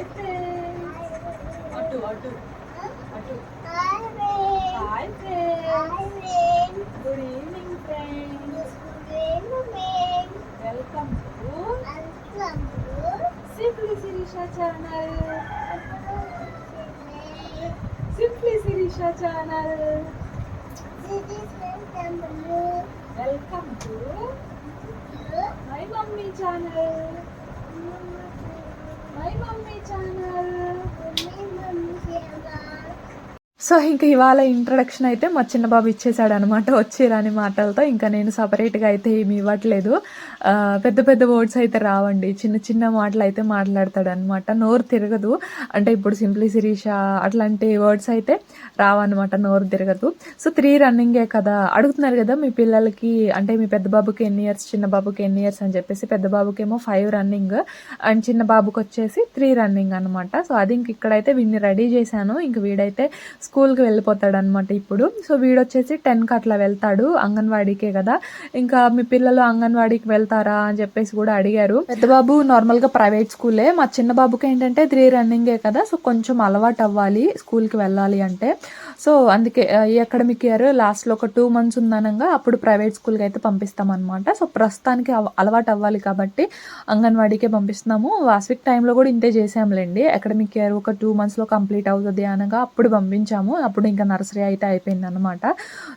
అటు అటు అటు. Hi friends good evening friends welcome to simply Shirisha channel simply Shirisha channel welcome to my mummy channel my mummy channel so ఇంకా ఇవాళ introduction అయితే మా చిన్న బాబు ఇచ్చేసాడు అనమాట వచ్చిరాని మాటలతో ఇంకా నేను సపరేట్గా అయితే ఏమి ఇవ్వట్లేదు. పెద్ద పెద్ద వర్డ్స్ అయితే రావండి. చిన్న చిన్న మాటలు అయితే మాట్లాడతాడు అనమాట నోరు తిరగదు. అంటే ఇప్పుడు సింప్లీ శిరీష అట్లాంటి వర్డ్స్ అయితే రావన్నమాట నోరు తిరగదు. సో త్రీ రన్నింగే కదా. అడుగుతున్నారు కదా మీ పిల్లలకి అంటే మీ పెద్ద బాబుకి ఎన్ని ఇయర్స్ చిన్న బాబుకి ఎన్ని ఇయర్స్ అని చెప్పేసి పెద్ద బాబుకేమో ఫైవ్ రన్నింగ్ అండ్ చిన్న బాబుకి వచ్చేసి త్రీ రన్నింగ్ అనమాట. సో అది ఇంక ఇక్కడైతే వీడిని రెడీ చేశాను. ఇంక వీడైతే స్కూల్కి వెళ్ళిపోతాడు అనమాట ఇప్పుడు. సో వీడు వచ్చేసి టెన్కి అట్లా వెళ్తాడు అంగన్వాడీకే కదా. ఇంకా మీ పిల్లలు అంగన్వాడీకి వెళ్తారా అని చెప్పేసి కూడా అడిగారు. పెద్ద బాబు నార్మల్గా ప్రైవేట్ స్కూలే. మా చిన్న బాబుకి ఏంటంటే త్రీ రన్నింగే కదా. సో కొంచెం అలవాటు అవ్వాలి స్కూల్కి వెళ్ళాలి అంటే. సో అందుకే ఈ అకాడమిక్ ఇయర్ లాస్ట్లో ఒక టూ మంత్స్ ఉందనంగా అప్పుడు ప్రైవేట్ స్కూల్కి అయితే పంపిస్తాం అనమాట సో ప్రస్తుతానికి అలవాటు అవ్వాలి కాబట్టి అంగన్వాడీకే పంపిస్తున్నాము. వాస్విక్ టైంలో కూడా ఇంతే చేసాంలేండి అకాడమిక్ ఇయర్ ఒక టూ మంత్స్లో కంప్లీట్ అవుతుంది అనగా అప్పుడు పంపించాము. అప్పుడు ఇంకా నర్సరీ అయితే అయిపోయింది అనమాట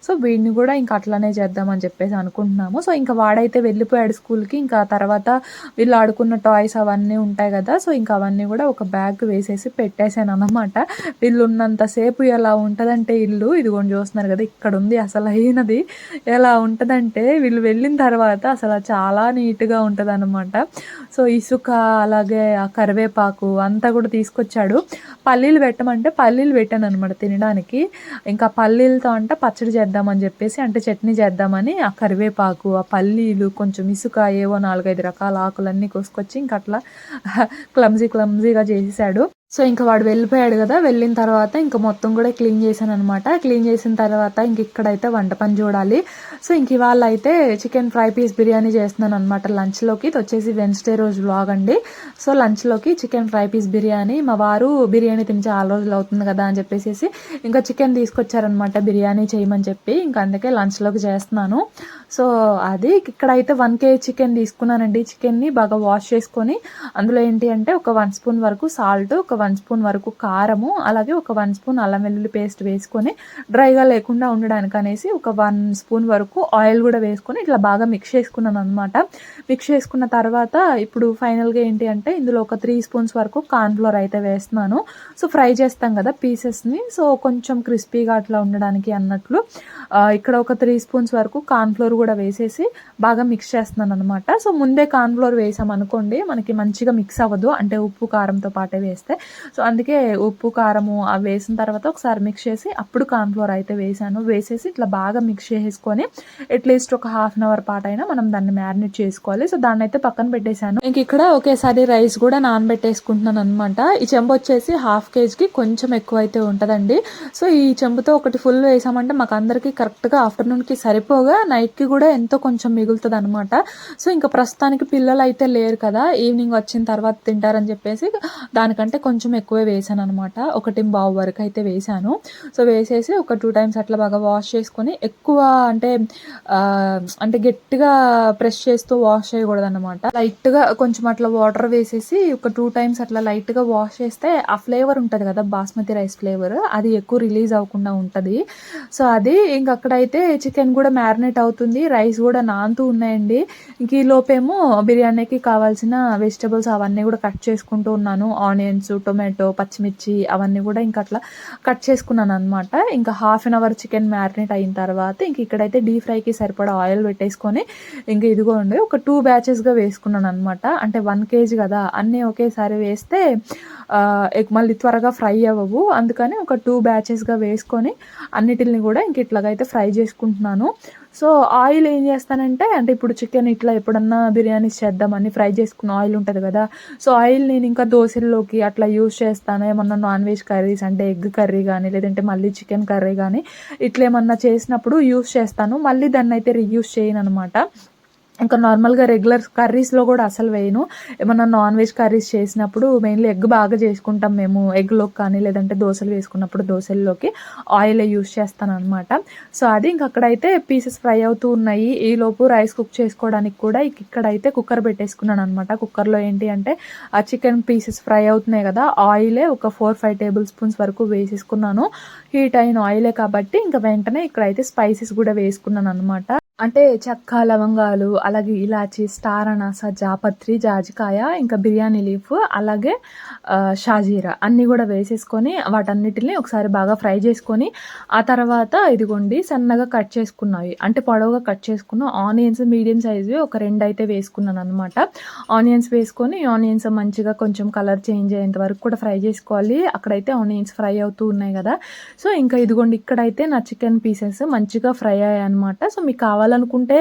సో వీడిని కూడా ఇంకా అట్లానే చేద్దామని చెప్పేసి అనుకుంటున్నాము. సో ఇంకా వాడైతే వెళ్ళిపోయాడు స్కూల్కి. ఇంకా తర్వాత వీళ్ళు ఆడుకున్న టాయ్స్ అవన్నీ ఉంటాయి కదా సో ఇంకా అవన్నీ కూడా ఒక బ్యాగ్ వేసేసి పెట్టేశాను అనమాట వీళ్ళు ఉన్నంతసేపు ఎలా ఉంటుందంటే ఇల్లు ఇదిగోండి చూస్తున్నారు కదా ఇక్కడ ఉంది అసలు అయినది ఎలా ఉంటుందంటే వీళ్ళు వెళ్ళిన తర్వాత అసలు చాలా నీట్గా ఉంటుంది అనమాట సో ఇసుక అలాగే ఆ కరివేపాకు అంతా కూడా తీసుకొచ్చాడు. పల్లీలు పెట్టమంటే పల్లీలు పెట్టాను అనమాట తినడానికి. ఇంకా పల్లీలతో అంటే పచ్చడి చేద్దామని చెప్పేసి అంటే చట్నీ చేద్దామని ఆ కరివేపాకు ఆ పల్లీలు కొంచెం ఇసుక ఏవో నాలుగైదు రకాల ఆకులన్నీ కోసుకొచ్చి ఇంకా అట్లా క్లమ్జీ క్లమ్జీగా చేసేసాడు. సో ఇంకా వాడు వెళ్ళిపోయాడు కదా వెళ్ళిన తర్వాత ఇంకా మొత్తం కూడా క్లీన్ చేశాను అనమాట క్లీన్ చేసిన తర్వాత ఇంక ఇక్కడైతే వంట పని చూడాలి. సో ఇంక ఇవాళ అయితే చికెన్ ఫ్రై పీస్ బిర్యానీ చేస్తున్నాను అనమాట లంచ్లోకి. ఇది వచ్చేసి వెన్స్డే రోజు బ్లాగ్ అండి. సో లంచ్లోకి చికెన్ ఫ్రై పీస్ బిర్యానీ. మా వారు బిర్యానీ తిని చాలా రోజులు అవుతుంది కదా అని చెప్పేసి ఇంకా చికెన్ తీసుకొచ్చారనమాట బిర్యానీ చేయమని చెప్పి. ఇంకా అందుకే లంచ్లోకి చేస్తున్నాను. సో అది ఇక్కడైతే వన్ కేజీ చికెన్ తీసుకున్నానండి. చికెన్ని బాగా వాష్ చేసుకొని అందులో ఏంటి అంటే ఒక వన్ స్పూన్ వరకు సాల్ట్ ఒక వన్ స్పూన్ వరకు కారము అలాగే ఒక వన్ స్పూన్ అల్లం వెల్లుల్లి పేస్ట్ వేసుకొని డ్రైగా లేకుండా ఉండడానికి అనేసి ఒక వన్ స్పూన్ వరకు ఆయిల్ కూడా వేసుకొని ఇట్లా బాగా మిక్స్ చేసుకున్నాను అనమాట మిక్స్ చేసుకున్న తర్వాత ఇప్పుడు ఫైనల్గా ఏంటి అంటే ఇందులో ఒక త్రీ స్పూన్స్ వరకు కార్న్ఫ్లోర్ అయితే వేస్తున్నాను. సో ఫ్రై చేస్తాం కదా పీసెస్ని. సో కొంచెం క్రిస్పీగా అట్లా ఉండడానికి అన్నట్లు ఇక్కడ ఒక త్రీ స్పూన్స్ వరకు కార్న్ఫ్లోర్ కూడా వేసేసి బాగా మిక్స్ చేస్తున్నాను అనమాట సో ముందే కార్న్ఫ్లోర్ వేసాం అనుకోండి మనకి మంచిగా మిక్స్ అవ్వదు. అంటే ఉప్పు కారంతో పాటే వేస్తే. సో అందుకే ఉప్పు కారము అవి వేసిన తర్వాత ఒకసారి మిక్స్ చేసి అప్పుడు కార్న్ఫ్లోర్ అయితే వేసాను. వేసేసి ఇట్లా బాగా మిక్స్ చేసుకొని అట్లీస్ట్ ఒక హాఫ్ అన్ అవర్ పాటు అయినా మనం దాన్ని మ్యారినేట్ చేసుకోవాలి. సో దాన్ని అయితే పక్కన పెట్టేశాను. ఇంక ఇక్కడ ఒకేసారి రైస్ కూడా నానబెట్టేసుకుంటున్నాను అనమాట ఈ చెంబు వచ్చేసి హాఫ్ కేజీకి కొంచెం ఎక్కువ అయితే ఉంటుందండి. సో ఈ చెంబుతో ఒకటి ఫుల్ వేసామంటే మాకు అందరికీ కరెక్ట్గా ఆఫ్టర్నూన్కి సరిపోగా నైట్కి కూడా ఎంతో కొంచెం మిగులుతుంది అనమాట సో ఇంకా ప్రస్తుతానికి పిల్లలు అయితే లేరు కదా ఈవినింగ్ వచ్చిన తర్వాత తింటారని చెప్పేసి దానికంటే కొంచెం ఎక్కువే వేసాను అనమాట ఒకటి బావు వరకు అయితే వేసాను. సో వేసేసి ఒక టూ టైమ్స్ అట్లా బాగా వాష్ చేసుకొని ఎక్కువ అంటే అంటే గట్టిగా ప్రెస్ చేస్తూ వాష్ చేయకూడదు అనమాట లైట్గా కొంచెం అట్లా వాటర్ వేసేసి ఒక టూ టైమ్స్ అట్లా లైట్గా వాష్ చేస్తే ఆ ఫ్లేవర్ ఉంటుంది కదా బాస్మతి రైస్ ఫ్లేవర్ అది ఎక్కువ రిలీజ్ అవ్వకుండా ఉంటుంది. సో అది ఇంక అక్కడైతే చికెన్ కూడా మ్యారినేట్ అవుతుంది రైస్ కూడా నాంతూ ఉన్నాయండి. ఇంక ఈ లోపేమో బిర్యానీకి కావాల్సిన వెజిటబుల్స్ అవన్నీ కూడా కట్ చేసుకుంటూ ఉన్నాను. ఆనియన్స్ టొమాటో పచ్చిమిర్చి అవన్నీ కూడా ఇంకా అట్లా కట్ చేసుకున్నాను అనమాట ఇంకా half an hour chicken marinate అయిన తర్వాత ఇంక ఇక్కడైతే డీప్ ఫ్రైకి సరిపడా ఆయిల్ పెట్టేసుకొని ఇంక ఇదిగోండి ఒక టూ బ్యాచెస్గా వేసుకున్నాను అనమాట అంటే వన్ కేజీ కదా. అన్నీ ఒకేసారి వేస్తే మళ్ళీ త్వరగా ఫ్రై అవ్వవు. అందుకని ఒక టూ బ్యాచెస్గా వేసుకొని అన్నిటిని కూడా ఇంక ఇట్లాగైతే ఫ్రై చేసుకుంటున్నాను. సో ఆయిల్ ఏం చేస్తానంటే అంటే ఇప్పుడు చికెన్ ఇట్లా ఎప్పుడన్నా బిర్యానీస్ చేద్దామని ఫ్రై చేసుకున్న ఆయిల్ ఉంటుంది కదా సో ఆయిల్ నేను ఇంకా దోశల్లోకి అట్లా యూస్ చేస్తాను? ఏమన్నా నాన్ వెజ్ కర్రీస్ అంటే ఎగ్ కర్రీ కానీ లేదంటే మళ్ళీ చికెన్ కర్రీ కానీ ఇట్లా ఏమన్నా చేసినప్పుడు యూస్ చేస్తాను. మళ్ళీ దాన్ని అయితే రీయూస్ చేయను అనమాట ఇంకా నార్మల్గా రెగ్యులర్ కర్రీస్లో కూడా అసలు వేయను. ఏమన్నా నాన్ వెజ్ కర్రీస్ చేసినప్పుడు మెయిన్లీ ఎగ్ బాగా చేసుకుంటాం మేము. ఎగ్లోకి కానీ లేదంటే దోశలు వేసుకున్నప్పుడు దోశల్లోకి ఆయిల్ యూస్ చేస్తాను అనమాట సో అది ఇంక అక్కడైతే పీసెస్ ఫ్రై అవుతూ ఉన్నాయి. ఈ లోపు రైస్ కుక్ చేసుకోవడానికి కూడా ఇక్కడైతే కుక్కర్ పెట్టేసుకున్నాను అనమాట కుక్కర్లో ఏంటి అంటే ఆ చికెన్ పీసెస్ ఫ్రై అవుతున్నాయి కదా ఆయిలే ఒక ఫోర్ ఫైవ్ టేబుల్ స్పూన్స్ వరకు వేసేసుకున్నాను. హీట్ అయిన ఆయిలే కాబట్టి ఇంకా వెంటనే ఇక్కడైతే స్పైసెస్ కూడా వేసుకున్నాను అనమాట అంటే చెక్క లవంగాలు అలాగే ఇలాచి స్టార్ అనాస జాపత్రి జాజికాయ ఇంకా బిర్యానీ లీఫ్ అలాగే షాజీరా అన్నీ కూడా వేసేసుకొని వాటన్నిటిని ఒకసారి బాగా ఫ్రై చేసుకొని ఆ తర్వాత ఇదిగోండి సన్నగా కట్ చేసుకున్నవి అంటే పొడవుగా కట్ చేసుకున్న ఆనియన్స్ మీడియం సైజు ఒక రెండు అయితే వేసుకున్నాను అనమాట ఆనియన్స్ వేసుకొని ఆనియన్స్ మంచిగా కొంచెం కలర్ చేంజ్ అయ్యేంత వరకు కూడా ఫ్రై చేసుకోవాలి. అక్కడైతే ఆనియన్స్ ఫ్రై అవుతూ ఉన్నాయి కదా. సో ఇంకా ఇదిగోండి ఇక్కడైతే నా చికెన్ పీసెస్ మంచిగా ఫ్రై అయ్యాయి అనమాట సో మీకు కావాలనుకుంటే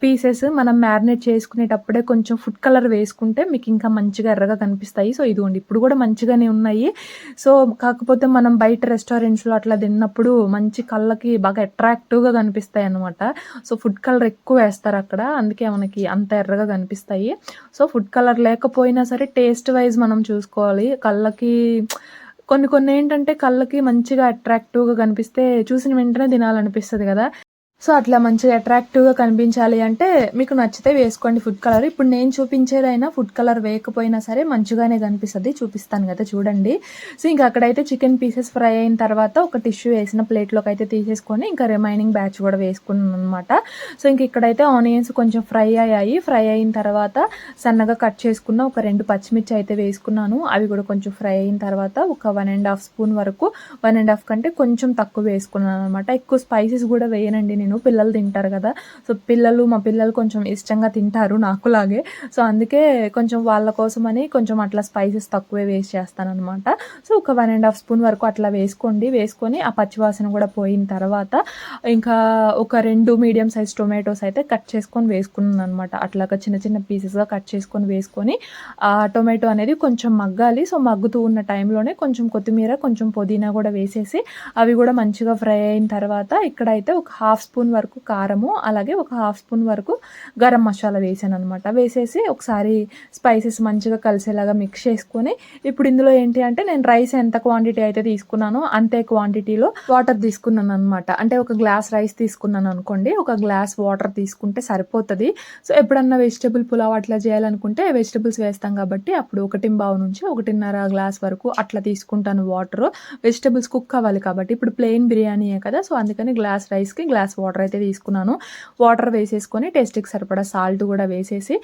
పీసెస్ మనం మ్యారినేట్ చేసుకునేటప్పుడే కొంచెం ఫుడ్ కలర్ వేసుకుంటే మీకు ఇంకా మంచిగా ఎర్రగా కనిపిస్తాయి. సో ఇదిగోండి ఇప్పుడు కూడా మంచిగానే ఉన్నాయి. సో కాకపోతే మనం బయట రెస్టారెంట్స్లో అట్లా తిన్నప్పుడు మంచి కళ్ళకి బాగా అట్రాక్టివ్గా కనిపిస్తాయి అనమాట సో ఫుడ్ కలర్ ఎక్కువ వేస్తారు అక్కడ. అందుకే మనకి అంత ఎర్రగా కనిపిస్తాయి. సో ఫుడ్ కలర్ లేకపోయినా సరే టేస్ట్ వైజ్ మనం చూసుకోవాలి. కళ్ళకి కొన్ని కొన్ని ఏంటంటే కళ్ళకి మంచిగా అట్రాక్టివ్గా కనిపిస్తే చూసిన వెంటనే తినాలనిపిస్తుంది కదా. సో అట్లా మంచిగా అట్రాక్టివ్గా కనిపించాలి అంటే మీకు నచ్చితే వేసుకోండి ఫుడ్ కలర్ ఇప్పుడు నేను చూపించేదైనా ఫుడ్ కలర్ వేయకపోయినా సరే మంచిగానే కనిపిస్తుంది. చూపిస్తాను కదా చూడండి. సో ఇంకా అక్కడైతే చికెన్ పీసెస్ ఫ్రై అయిన తర్వాత ఒక టిష్యూ వేసిన ప్లేట్లోకి అయితే తీసేసుకొని ఇంకా రిమైనింగ్ బ్యాచ్ కూడా వేసుకున్నాను అనమాట సో ఇంక ఇక్కడైతే ఆనియన్స్ కొంచెం ఫ్రై అయ్యాయి. ఫ్రై అయిన తర్వాత సన్నగా కట్ చేసుకున్న ఒక రెండు పచ్చిమిర్చి అయితే వేసుకున్నాను. అవి కూడా కొంచెం ఫ్రై అయిన తర్వాత ఒక వన్ అండ్ హాఫ్ స్పూన్ వరకు వన్ అండ్ హాఫ్ కంటే కొంచెం తక్కువ వేసుకున్నాను అనమాట ఎక్కువ స్పైసెస్ కూడా వేయనండి నేను. పిల్లలు తింటారు కదా. సో పిల్లలు మా పిల్లలు కొంచెం ఇష్టంగా తింటారు నాకులాగే. సో అందుకే కొంచెం వాళ్ళ కోసమని కొంచెం అట్లా స్పైసెస్ తక్కువే వేస్ట్ చేస్తానమాట సో ఒక వన్ అండ్ హాఫ్ స్పూన్ వరకు అట్లా వేసుకోండి. వేసుకొని ఆ పచ్చివాసన కూడా పోయిన తర్వాత ఇంకా ఒక రెండు మీడియం సైజ్ టొమాటోస్ అయితే కట్ చేసుకొని వేసుకున్నాను అనమాట అట్లా చిన్న చిన్న పీసెస్గా కట్ చేసుకొని వేసుకొని ఆ టొమాటో అనేది కొంచెం మగ్గాలి. సో మగ్గుతూ ఉన్న టైంలోనే కొంచెం కొత్తిమీర కొంచెం పుదీనా కూడా వేసేసి అవి కూడా మంచిగా ఫ్రై అయిన తర్వాత ఇక్కడైతే ఒక హాఫ్ స్పూన్ వరకు కారము అలాగే ఒక హాఫ్ స్పూన్ వరకు గరం మసాలా వేసాను అనమాట వేసేసి ఒకసారి స్పైసెస్ మంచిగా కలిసేలాగా మిక్స్ చేసుకొని ఇప్పుడు ఇందులో ఏంటి అంటే నేను రైస్ ఎంత క్వాంటిటీ అయితే తీసుకున్నానో అంతే క్వాంటిటీలో వాటర్ తీసుకున్నాను అనమాట అంటే ఒక గ్లాస్ రైస్ తీసుకున్నాను అనుకోండి ఒక గ్లాస్ వాటర్ తీసుకుంటే సరిపోతుంది. సో ఎప్పుడన్నా వెజిటబుల్ పులావ్ అట్లా చేయాలనుకుంటే వెజిటబుల్స్ వేస్తాం కాబట్టి అప్పుడు ఒకటి బావు నుంచి ఒకటిన్నర గ్లాస్ వరకు అట్లా తీసుకుంటాను వాటర్ వెజిటబుల్స్ కుక్ అవ్వాలి కాబట్టి ఇప్పుడు ప్లెయిన్ బిర్యానీయే కదా సో అందుకని గ్లాస్ రైస్కి గ్లాస్ వాటర్ వాటర్ అయితే తీసుకున్నాను. వాటర్ వేసేసుకొని టేస్ట్కి సరిపడా సాల్ట్ కూడా వేసేసి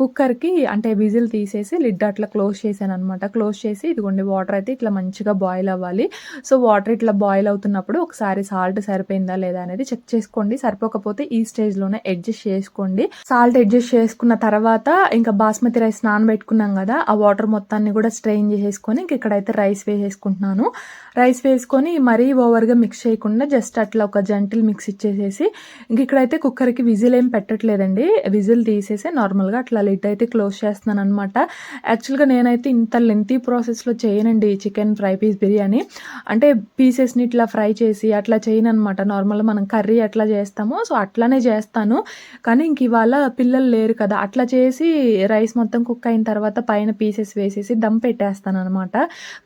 కుక్కర్కి అంటే విజిల్ తీసేసి లిడ్ అట్లా క్లోజ్ చేశాను అనమాట క్లోజ్ చేసి ఇదిగోండి వాటర్ అయితే ఇట్లా మంచిగా బాయిల్ అవ్వాలి. సో వాటర్ ఇట్లా బాయిల్ అవుతున్నప్పుడు ఒకసారి సాల్ట్ సరిపోయిందా లేదా అనేది చెక్ చేసుకోండి. సరిపోకపోతే ఈ స్టేజ్లోనే అడ్జస్ట్ చేసుకోండి. సాల్ట్ అడ్జస్ట్ చేసుకున్న తర్వాత ఇంకా బాస్మతి రైస్ నానబెట్టుకున్నాం కదా ఆ వాటర్ మొత్తాన్ని కూడా స్ట్రెయిన్ చేసేసుకొని ఇంక ఇక్కడైతే రైస్ వేసేసుకుంటున్నాను. రైస్ వేసుకొని మరీ ఓవర్గా మిక్స్ చేయకుండా జస్ట్ అట్లా ఒక జంటిల్ మిక్స్ ఇచ్చేసేసి ఇంక ఇక్కడైతే కుక్కర్కి విజిల్ ఏం పెట్టట్లేదండి. విజిల్ తీసేసి నార్మల్గా అట్లా లిడ్ అయితే క్లోజ్ చేస్తున్నాను అనమాట యాక్చువల్గా నేనైతే ఇంత లెంతీ ప్రాసెస్లో చేయనండి చికెన్ ఫ్రై పీస్ బిర్యానీ. అంటే పీసెస్ని ఇట్లా ఫ్రై చేసి అట్లా చేయను అనమాట నార్మల్గా మనం కర్రీ ఎట్లా చేస్తామో సో అట్లానే చేస్తాను. కానీ ఇంక ఇవాళ పిల్లలు లేరు కదా అట్లా చేసి రైస్ మొత్తం కుక్ అయిన తర్వాత పైన పీసెస్ వేసేసి దమ్ పెట్టేస్తాను అనమాట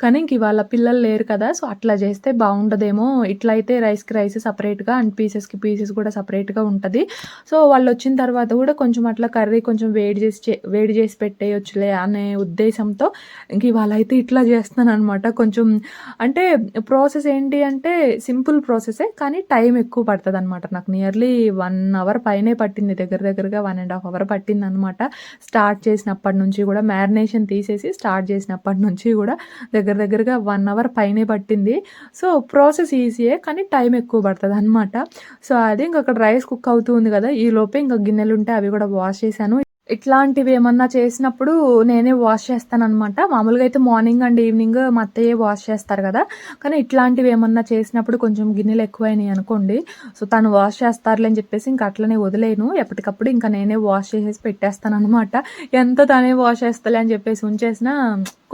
కానీ ఇంక ఇవాళ పిల్లలు లేరు కదా సో అట్లా చేస్తే బాగుండదేమో. ఇట్లా అయితే రైస్కి రైస్ సపరేట్గా అండ్ పీసెస్కి పీసెస్ కూడా సపరేట్గా ఉంటుంది. సో వాళ్ళు వచ్చిన తర్వాత కూడా కొంచెం అట్లా కర్రీ కొంచెం వేడి చేసి చే- వేడి చేసి పెట్టేయొచ్చులే అనే ఉద్దేశంతో ఇంక ఇవాళ అయితే ఇట్లా చేస్తున్నాను అనమాట కొంచెం అంటే ప్రాసెస్ ఏంటి అంటే సింపుల్ ప్రాసెసే కానీ టైం ఎక్కువ పడుతుంది అనమాట నాకు. నియర్లీ వన్ అవర్ పైనే పట్టింది. దగ్గర దగ్గరగా వన్ అండ్ హాఫ్ అవర్ పట్టింది అనమాట స్టార్ట్ చేసినప్పటి నుంచి కూడా మ్యారినేషన్ తీసేసి స్టార్ట్ చేసినప్పటి నుంచి కూడా దగ్గర దగ్గరగా వన్ అవర్ పైనే పట్టింది. సో ప్రాసెస్ ఈజీయే కానీ టైం ఎక్కువ పడుతుంది అనమాట సో అది ఇంక అక్కడ రైస్ కుక్ అవుతూ ఉంది కదా ఈ లోపే ఇంకా గిన్నెలు ఉంటే అవి కూడా వాష్ చేశాను. ఇట్లాంటివి ఏమన్నా చేసినప్పుడు నేనే వాష్ చేస్తానమాట మామూలుగా అయితే మార్నింగ్ అండ్ ఈవినింగ్ మా అత్తయ్య వాష్ చేస్తారు కదా. కానీ ఇట్లాంటివి ఏమన్నా చేసినప్పుడు కొంచెం గిన్నెలు ఎక్కువైనాయి అనుకోండి. సో తను వాష్ చేస్తారులే అని చెప్పేసి ఇంకా అట్లనే వదిలేను. ఎప్పటికప్పుడు ఇంకా నేనే వాష్ చేసేసి పెట్టేస్తాను అనమాట ఎంత తనే వాష్ చేస్తలే అని చెప్పేసి ఉంచేసిన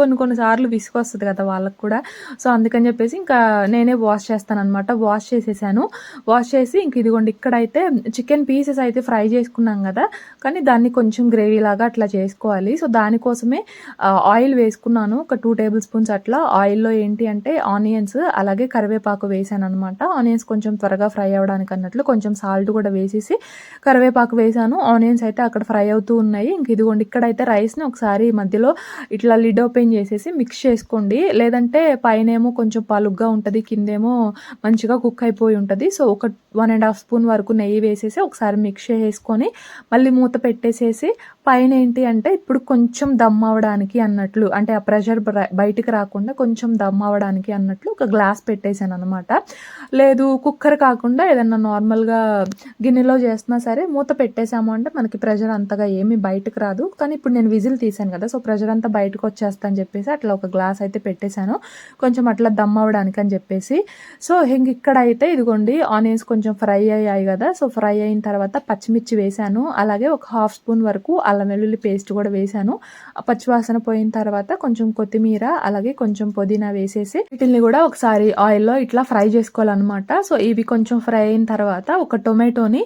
కొన్ని కొన్ని సార్లు విసుకొస్తుంది కదా వాళ్ళకి కూడా. సో అందుకని చెప్పేసి ఇంకా నేనే వాష్ చేస్తాను అనమాట వాష్ చేసేసాను. వాష్ చేసి ఇంక ఇదిగోండి ఇక్కడైతే చికెన్ పీసెస్ అయితే ఫ్రై చేసుకున్నాం కదా. కానీ దాన్ని కొంచెం కొంచెం గ్రేవీ లాగా అట్లా చేసుకోవాలి. సో దానికోసమే ఆయిల్ వేసుకున్నాను. ఒక టూ టేబుల్ స్పూన్స్ అట్లా. ఆయిల్లో ఏంటి అంటే ఆనియన్స్ అలాగే కరివేపాకు వేసాను అనమాట ఆనియన్స్ కొంచెం త్వరగా ఫ్రై అవ్వడానికి అన్నట్లు కొంచెం సాల్ట్ కూడా వేసేసి కరివేపాకు వేసాను. ఆనియన్స్ అయితే అక్కడ ఫ్రై అవుతూ ఉన్నాయి. ఇంక ఇదిగోండి ఇక్కడైతే రైస్ని ఒకసారి మధ్యలో ఇట్లా లిడ్ ఓపెన్ చేసేసి మిక్స్ చేసుకోండి. లేదంటే పైనేమో కొంచెం పలుగ్గా ఉంటుంది కిందేమో మంచిగా కుక్ అయిపోయి ఉంటుంది. సో ఒక వన్ అండ్ హాఫ్ స్పూన్ వరకు నెయ్యి వేసేసి ఒకసారి మిక్స్ చేసుకొని మళ్ళీ మూత పెట్టేసేసి పైన ఏంటి అంటే ఇప్పుడు కొంచెం దమ్ అవ్వడానికి అన్నట్లు అంటే ఆ ప్రెషర్ బయటికి రాకుండా కొంచెం దమ్ అవ్వడానికి అన్నట్లు ఒక గ్లాస్ పెట్టేశాను అనమాట లేదు కుక్కర్ కాకుండా ఏదన్నా నార్మల్గా గిన్నెలో చేసినా సరే మూత పెట్టేసాము అంటే మనకి ప్రెషర్ అంతగా ఏమీ బయటకు రాదు. కానీ ఇప్పుడు నేను విజిల్ తీసాను కదా సో ప్రెషర్ అంతా బయటకు వచ్చేస్తా అని చెప్పేసి అట్లా ఒక గ్లాస్ అయితే పెట్టేశాను. కొంచెం అట్లా దమ్ అవ్వడానికి అని చెప్పేసి. సో ఇంక ఇక్కడ అయితే ఇదిగోండి ఆనియన్స్ కొంచెం ఫ్రై అయ్యాయి కదా సో ఫ్రై అయిన తర్వాత పచ్చిమిర్చి వేశాను. అలాగే ఒక హాఫ్ స్పూన్ వరకు అల్లం వెల్లుల్లి పేస్ట్ కూడా వేశాను. పచ్చివాసన పోయిన తర్వాత కొంచెం కొత్తిమీర అలాగే కొంచెం పుదీనా వేసేసి వీటిని కూడా ఒకసారి ఆయిల్లో ఇట్లా ఫ్రై చేసుకోవాలన్నమాట. సో ఇవి కొంచెం ఫ్రై అయిన తర్వాత ఒక టొమాటోని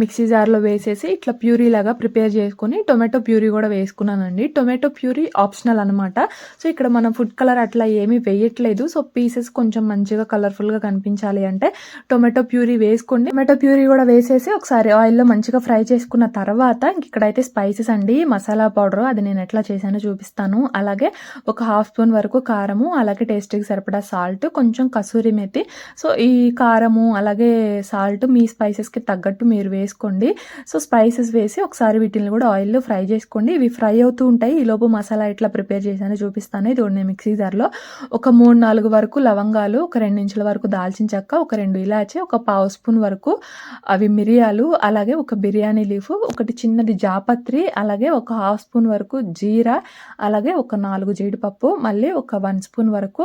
మిక్సీ జార్లో వేసేసి ఇట్లా ప్యూరీ లాగా ప్రిపేర్ చేసుకుని టొమాటో ప్యూరీ కూడా వేసుకున్నానండి. టొమాటో ప్యూరీ ఆప్షనల్ అనమాట సో ఇక్కడ మనం ఫుడ్ కలర్ అట్లా ఏమీ వేయట్లేదు. సో పీసెస్ కొంచెం మంచిగా కలర్ఫుల్గా కనిపించాలి అంటే టొమాటో ప్యూరీ వేసుకోండి. టొమాటో ప్యూరీ కూడా వేసేసి ఒకసారి ఆయిల్లో మంచిగా ఫ్రై చేసుకున్న తర్వాత ఇంక ఇక్కడైతే స్పైసెస్ అండి మసాలా పౌడర్ అది నేను ఎట్లా చేశానో చూపిస్తాను. అలాగే ఒక హాఫ్ స్పూన్ వరకు కారము అలాగే టేస్ట్కి సరిపడా సాల్ట్ కొంచెం కసూరి మెతి. సో ఈ కారము అలాగే సాల్ట్ మీ స్పైసెస్కి తగ్గట్టు మీరు వేసుకోండి. సో స్పైసెస్ వేసి ఒకసారి వీటిని కూడా ఆయిల్లో ఫ్రై చేసుకోండి. ఇవి ఫ్రై అవుతూ ఉంటాయి. ఈ లోపు మసాలా ఎట్లా ప్రిపేర్ చేశానో చూపిస్తాను. ఇది నేను మిక్సీ జార్లో. ఒక మూడు నాలుగు వరకు లవంగాలు ఒక రెండు ఇంచుల వరకు దాల్చిన చెక్క ఒక రెండు ఇలాచి ఒక పావు స్పూన్ వరకు అవి మిరియాలు అలాగే ఒక బిర్యానీ లీఫ్ ఒకటి చిన్నది జాప జాపత్రి అలాగే ఒక హాఫ్ స్పూన్ వరకు జీరా అలాగే ఒక నాలుగు జీడిపప్పు మళ్ళీ ఒక వన్ స్పూన్ వరకు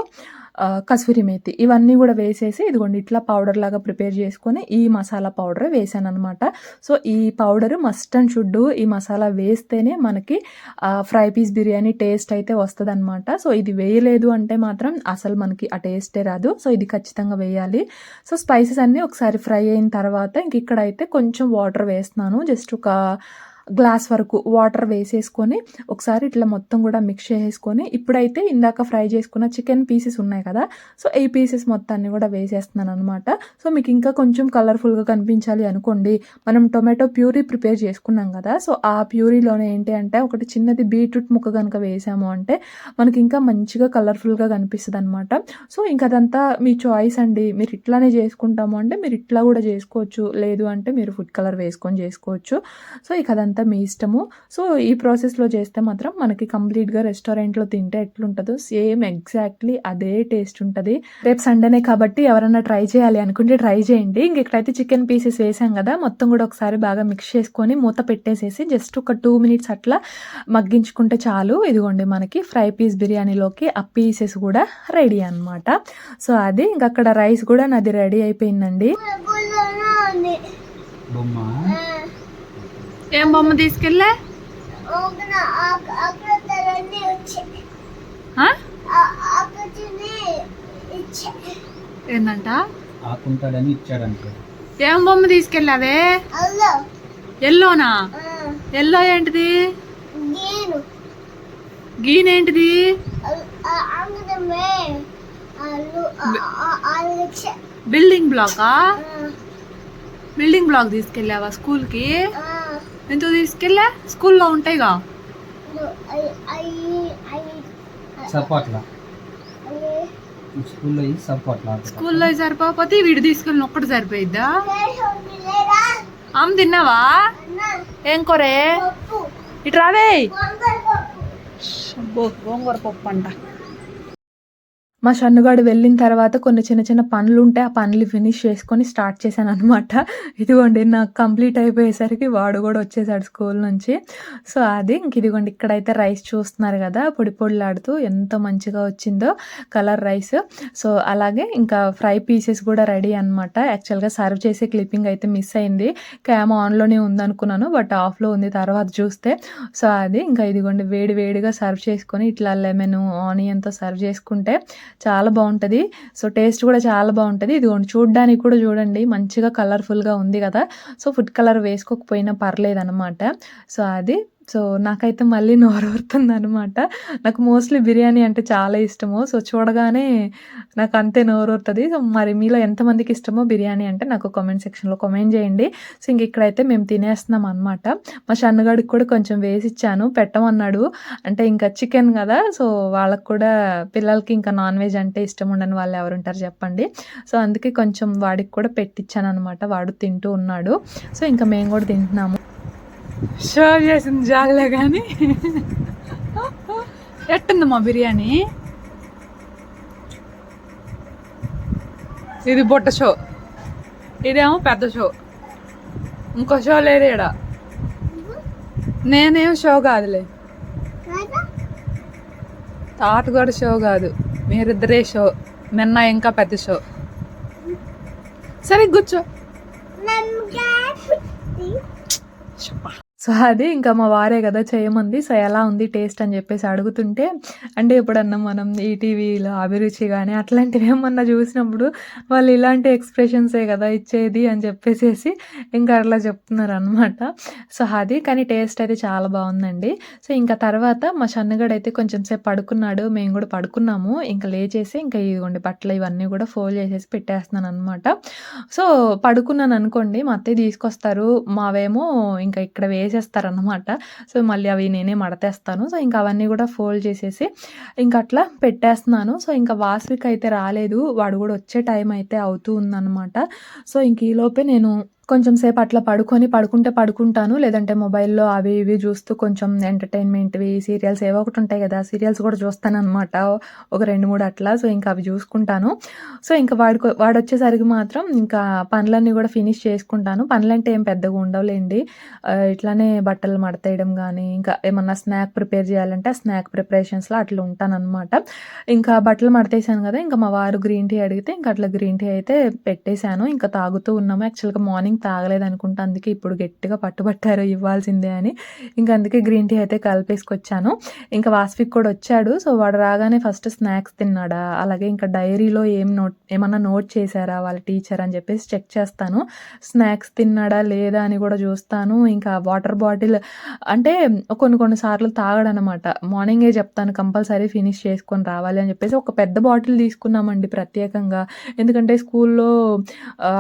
కసూరి మేతి. ఇవన్నీ కూడా వేసేసి ఇదిగోండి ఇట్లా పౌడర్ లాగా ప్రిపేర్ చేసుకొని ఈ మసాలా పౌడర్ వేసాను అనమాట సో ఈ పౌడర్ మస్ట్ అండ్ షుడ్. ఈ మసాలా వేస్తేనే మనకి ఫ్రై పీస్ బిర్యానీ టేస్ట్ అయితే వస్తుంది అనమాట సో ఇది వేయలేదు అంటే మాత్రం అసలు మనకి ఆ టేస్టే రాదు. సో ఇది ఖచ్చితంగా వేయాలి. సో స్పైసెస్ అన్నీ ఒకసారి ఫ్రై అయిన తర్వాత ఇంక ఇక్కడైతే కొంచెం వాటర్ వేస్తున్నాను. జస్ట్ ఒక గ్లాస్ వరకు వాటర్ వేసేసుకొని ఒకసారి ఇట్లా మొత్తం కూడా మిక్స్ చేసేసుకొని ఇప్పుడైతే ఇందాక ఫ్రై చేసుకున్న చికెన్ పీసెస్ ఉన్నాయి కదా సో ఈ పీసెస్ మొత్తాన్ని కూడా వేసేస్తున్నాను అనమాట సో మీకు ఇంకా కొంచెం కలర్ఫుల్గా కనిపించాలి అనుకోండి. మనం టొమాటో ప్యూరీ ప్రిపేర్ చేసుకున్నాం కదా సో ఆ ప్యూరీలోనే ఏంటి అంటే ఒకటి చిన్నది బీట్రూట్ ముక్క కనుక వేసాము అంటే మనకి ఇంకా మంచిగా కలర్ఫుల్గా కనిపిస్తుంది అనమాట సో ఇంకా అదంతా మీ చాయిస్ అండి. మీరు ఇట్లానే చేసుకుంటాము అంటే మీరు ఇట్లా కూడా చేసుకోవచ్చు. లేదు అంటే మీరు ఫుడ్ కలర్ వేసుకొని చేసుకోవచ్చు. సో ఇక అదంతా మీ ఇష్టము. సో ఈ ప్రాసెస్లో చేస్తే మాత్రం మనకి కంప్లీట్గా రెస్టారెంట్లో తింటే ఎట్లుంటుందో సేమ్ ఎగ్జాక్ట్లీ అదే టేస్ట్ ఉంటుంది. రేపు సండేనే కాబట్టి ఎవరైనా ట్రై చేయాలి అనుకుంటే ట్రై చేయండి. ఇంక ఇక్కడైతే చికెన్ పీసెస్ వేసాం కదా మొత్తం కూడా ఒకసారి బాగా మిక్స్ చేసుకొని మూత పెట్టేసేసి జస్ట్ ఒక టూ మినిట్స్ అట్లా మగ్గించుకుంటే చాలు. ఇదిగోండి మనకి ఫ్రై పీస్ బిర్యానీలోకి ఆ పీసెస్ కూడా రెడీ అన్నమాట. సో అది ఇంక అక్కడ రైస్ కూడా నాది రెడీ అయిపోయిందండి. బొమ్మ? ఏం బొమ్మ తీసుకెళ్ళే? ఏందంట? ఆకుంటాడని ఇచ్చాడంట. ఏం బొమ్మ తీసుకెళ్ళావే? ఎల్లోనా? ఎల్లో ఏంటిది? గీన్. ఏంటిది బిల్డింగ్ బ్లాకా? బిల్డింగ్ బ్లాక్ తీసుకెళ్ళావా స్కూల్కి? ఎందుకు తీసుకెళ్ళా? స్కూల్లో ఉంటాయిగా? సపోర్ట్లా స్కూల్లో సపోర్ట్లా స్కూల్లో సరిపోతే వీడు తీసుకెళ్ళిన ఒక్కటి సరిపోయిద్దా? ఆమె తిన్నావా? ఏం కొరే? పప్పు. ఇటు రావే. గోంగూర పప్పు అంట. మా షన్నుగాడు వెళ్ళిన తర్వాత కొన్ని చిన్న చిన్న పనులు ఉంటే ఆ పనులు ఫినిష్ చేసుకొని స్టార్ట్ చేశాను అనమాట ఇదిగోండి నాకు కంప్లీట్ అయిపోయేసరికి వాడు కూడా వచ్చేసాడు స్కూల్ నుంచి. సో అది ఇంక ఇదిగోండి ఇక్కడైతే రైస్ చూస్తున్నారు కదా పొడి పొడిలాడుతూ ఎంత మంచిగా వచ్చిందో కలర్ రైస్. సో అలాగే ఇంకా ఫ్రై పీసెస్ కూడా రెడీ అనమాట యాక్చువల్గా సర్వ్ చేసే క్లిప్పింగ్ అయితే మిస్ అయింది. క్యామ్ ఆన్లోనే ఉందనుకున్నాను బట్ ఆఫ్లో ఉంది తర్వాత చూస్తే. సో అది ఇంకా ఇదిగోండి వేడి వేడిగా సర్వ్ చేసుకొని ఇట్లా లెమన్ ఆనియన్తో సర్వ్ చేసుకుంటే చాలా బాగుంటుంది. సో టేస్ట్ కూడా చాలా బాగుంటుంది. ఇదిగోండి చూడడానికి కూడా చూడండి మంచిగా కలర్ఫుల్గా ఉంది కదా. సో ఫుడ్ కలర్ వేసుకోకపోయినా పర్లేదు అనమాట సో అది సో నాకైతే మళ్ళీ నోరూరుతుంది అనమాట నాకు మోస్ట్లీ బిర్యానీ అంటే చాలా ఇష్టము. సో చూడగానే నాకు అంతే నోరూరుతుంది. సో మరి మీలో ఎంతమందికి ఇష్టమో బిర్యానీ అంటే నాకు కామెంట్ సెక్షన్లో కామెంట్ చేయండి. సో ఇంక ఇక్కడైతే మేము తినేస్తున్నాం అనమాట మా షన్నుగాడికి కూడా కొంచెం వేసి ఇచ్చాను పెట్టమన్నాడు. అంటే ఇంకా చికెన్ కదా. సో వాళ్ళకు కూడా పిల్లలకి ఇంకా నాన్ వెజ్ అంటే ఇష్టం ఉండని వాళ్ళు ఎవరుంటారు చెప్పండి. సో అందుకే కొంచెం వాడికి కూడా పెట్టించాను అనమాట వాడు తింటూ ఉన్నాడు. సో ఇంకా మేము కూడా తింటున్నాము. షో చేసింది జాలే కానీ ఎట్టుంది మా బిర్యానీ? ఇది బుట్ట షో ఇదేమో పెద్ద షో ఇంకో షో లేదు ఈడ. నేనేం షో కాదులే. కదా? తాతగాడు షో కాదు. మీరిద్దరే షో నిన్న ఇంకా పెద్ద షో సరే కూర్చో. సో అది ఇంకా మా వారే కదా చేయమంది. సో ఎలా ఉంది టేస్ట్ అని చెప్పేసి అడుగుతుంటే అంటే ఎప్పుడన్నా మనం ఈటీవీలో అభిరుచి కానీ అట్లాంటివి ఏమన్నా చూసినప్పుడు వాళ్ళు ఇలాంటి ఎక్స్ప్రెషన్సే కదా ఇచ్చేది అని చెప్పేసేసి ఇంకా అట్లా చెప్తున్నారు అనమాట సో అది కానీ టేస్ట్ అయితే చాలా బాగుందండి. సో ఇంకా తర్వాత మా షన్నుగడు అయితే కొంచెం సేపు పడుకున్నాడు. మేము కూడా పడుకున్నాము. ఇంకా లేచేసి ఇంకా ఇదిగోండి బట్టలు ఇవన్నీ కూడా ఫోల్డ్ చేసేసి పెట్టేస్తున్నాను అనమాట సో పడుకున్నాను అనుకోండి మా అత్తయ్య తీసుకొస్తారు. మావేమో ఇంకా ఇక్కడ వేసి వేసేస్తారనమాట సో మళ్ళీ అవి నేనే మడతేస్తాను. సో ఇంకా అవన్నీ కూడా ఫోల్డ్ చేసేసి ఇంకా అట్లా పెట్టేస్తున్నాను. సో ఇంకా వాస్విక్ అయితే రాలేదు. వాడు కూడా వచ్చే టైం అయితే అవుతూ ఉందన్నమాట. సో ఇంక ఈలోపే నేను కొంచెం సేపు అట్లా పడుకొని పడుకుంటే పడుకుంటాను. లేదంటే మొబైల్లో అవి ఇవి చూస్తూ కొంచెం ఎంటర్టైన్మెంట్వి సీరియల్స్ ఏవో ఒకటి ఉంటాయి కదా సీరియల్స్ కూడా చూస్తాను అనమాట ఒక రెండు మూడు అట్లా. సో ఇంకా అవి చూసుకుంటాను. సో ఇంకా వాడు వాడు వచ్చేసరికి మాత్రం ఇంకా పనులన్నీ కూడా ఫినిష్ చేసుకుంటాను. పనులంటే ఏం పెద్దగా ఉండవులేండి. ఇట్లానే బట్టలు మడతేయడం కానీ ఇంకా ఏమన్నా స్నాక్ ప్రిపేర్ చేయాలంటే ఆ స్నాక్ ప్రిపరేషన్స్లో అట్లా ఉంటానన్నమాట. ఇంకా బట్టలు మడతేసాను కదా ఇంకా మా వారు గ్రీన్ టీ అడిగితే ఇంకా అట్లా గ్రీన్ టీ అయితే పెట్టేశాను. ఇంకా తాగుతూ ఉన్నాము. యాక్చువల్గా మార్నింగ్ తాగలేదు అనుకుంటా అందుకే ఇప్పుడు గట్టిగా పట్టుబట్టారు ఇవ్వాల్సిందే అని. ఇంకా అందుకే గ్రీన్ టీ అయితే కలిపేసుకొచ్చాను. ఇంకా వాస్విక్ కూడా వచ్చాడు సో వాడు రాగానే ఫస్ట్ స్నాక్స్ తిన్నాడా? అలాగే ఇంకా డైరీలో ఏం నోట్ ఏమన్నా నోట్ చేశారా వాళ్ళ టీచర్ అని చెప్పేసి చెక్ చేస్తాను. స్నాక్స్ తిన్నాడా లేదా అని కూడా చూస్తాను. ఇంకా వాటర్ బాటిల్ అంటే కొన్ని కొన్ని సార్లు తాగడనమాట. మార్నింగే చెప్తాను కంపల్సరీ ఫినిష్ చేసుకొని రావాలి అని చెప్పేసి ఒక పెద్ద బాటిల్ తీసుకున్నామండి ప్రత్యేకంగా. ఎందుకంటే స్కూల్లో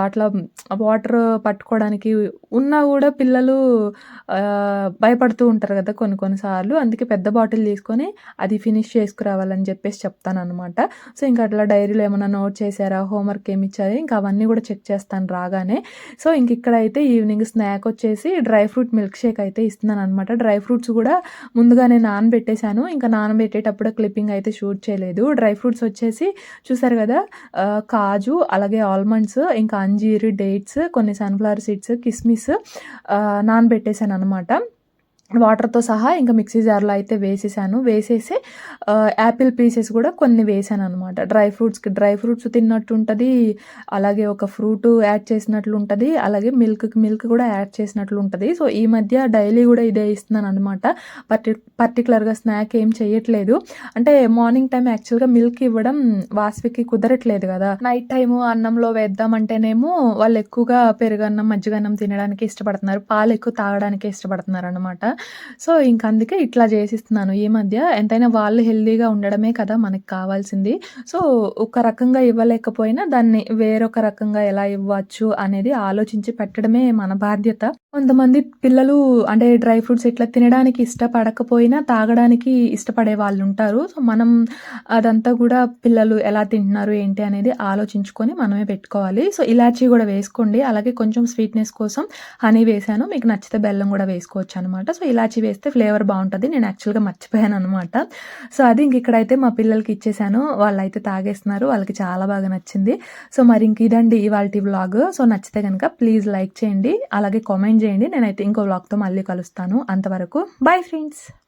అట్లా వాటర్ పట్టుకోవడానికి ఉన్నా కూడా పిల్లలు భయపడుతూ ఉంటారు కదా కొన్ని కొన్నిసార్లు అందుకే పెద్ద బాటిల్ తీసుకొని అది ఫినిష్ చేసుకురావాలని చెప్పేసి చెప్తాను అనమాట సో ఇంకా అట్లా డైరీలో ఏమైనా నోట్ చేశారా హోంవర్క్ ఏమి ఇచ్చారా ఇంకా అవన్నీ కూడా చెక్ చేస్తాను రాగానే. సో ఇంక ఇక్కడైతే ఈవినింగ్ స్నాక్ వచ్చేసి డ్రై ఫ్రూట్ మిల్క్ షేక్ అయితే ఇస్తున్నాను అనమాట డ్రై ఫ్రూట్స్ కూడా ముందుగానే నానబెట్టేశాను. ఇంకా నానబెట్టేటప్పుడు క్లిప్పింగ్ అయితే షూట్ చేయలేదు. డ్రై ఫ్రూట్స్ వచ్చేసి చూసారు కదా కాజు అలాగే ఆల్మండ్స్ ఇంకా అంజీరు డేట్స్ కొన్ని సన్ఫ్లవర్ సీడ్స్ కిస్మిస్ నానబెట్టేశాను అనమాట వాటర్తో సహా ఇంకా మిక్సీ జార్లో అయితే వేసేసాను. వేసేసి యాపిల్ పీసెస్ కూడా కొన్ని వేసాను అనమాట డ్రై ఫ్రూట్స్కి డ్రై ఫ్రూట్స్ తిన్నట్టు ఉంటుంది అలాగే ఒక ఫ్రూట్ యాడ్ చేసినట్లు ఉంటుంది అలాగే మిల్క్కి మిల్క్ కూడా యాడ్ చేసినట్లు ఉంటుంది సో ఈ మధ్య డైలీ కూడా ఇదే ఇస్తున్నాను అనమాట పర్టి పర్టికులర్గా స్నాక్ ఏం చేయట్లేదు అంటే మార్నింగ్ టైం యాక్చువల్గా మిల్క్ ఇవ్వడం వాసవికి కుదరట్లేదు కదా. నైట్ టైము అన్నంలో వేద్దామంటేనేమో వాళ్ళు ఎక్కువగా పెరుగన్నం మజ్జిగన్నం తినడానికి ఇష్టపడుతున్నారు. పాలు ఎక్కువ తాగడానికి ఇష్టపడుతున్నారు అనమాట సో ఇంక అందుకే ఇట్లా చేసిస్తున్నాను ఈ మధ్య. ఎంతైనా వాళ్ళు హెల్దీగా ఉండడమే కదా మనకి కావాల్సింది. సో ఒక రకంగా ఇవ్వలేకపోయినా దాన్ని వేరొక రకంగా ఎలా ఇవ్వచ్చు అనేది ఆలోచించి పెట్టడమే మన బాధ్యత. కొంతమంది పిల్లలు అంటే డ్రై ఫ్రూట్స్ ఇట్లా తినడానికి ఇష్టపడకపోయినా తాగడానికి ఇష్టపడే వాళ్ళు ఉంటారు. సో మనం అదంతా కూడా పిల్లలు ఎలా తింటున్నారు ఏంటి అనేది ఆలోచించుకొని మనమే పెట్టుకోవాలి. సో ఇలాచీ కూడా వేసుకోండి. అలాగే కొంచెం స్వీట్నెస్ కోసం హనీ వేసాను మీకు నచ్చితే బెల్లం కూడా వేసుకోవచ్చు అనమాట సో ఇలాచి వేస్తే ఫ్లేవర్ బాగుంటుంది. నేను యాక్చువల్గా మర్చిపోయాను అనమాట సో అది ఇంక ఇక్కడైతే మా పిల్లలకి ఇచ్చేసాను. వాళ్ళైతే తాగేస్తున్నారు. వాళ్ళకి చాలా బాగా నచ్చింది. సో మరి ఇంక ఇదండి ఇవాళ వ్లాగ్ సో నచ్చితే కనుక ప్లీజ్ లైక్ చేయండి. అలాగే కామెంట్ చేయండి. నేనైతే ఇంకో వ్లాగ్తో మళ్ళీ కలుస్తాను. అంతవరకు బాయ్ ఫ్రెండ్స్.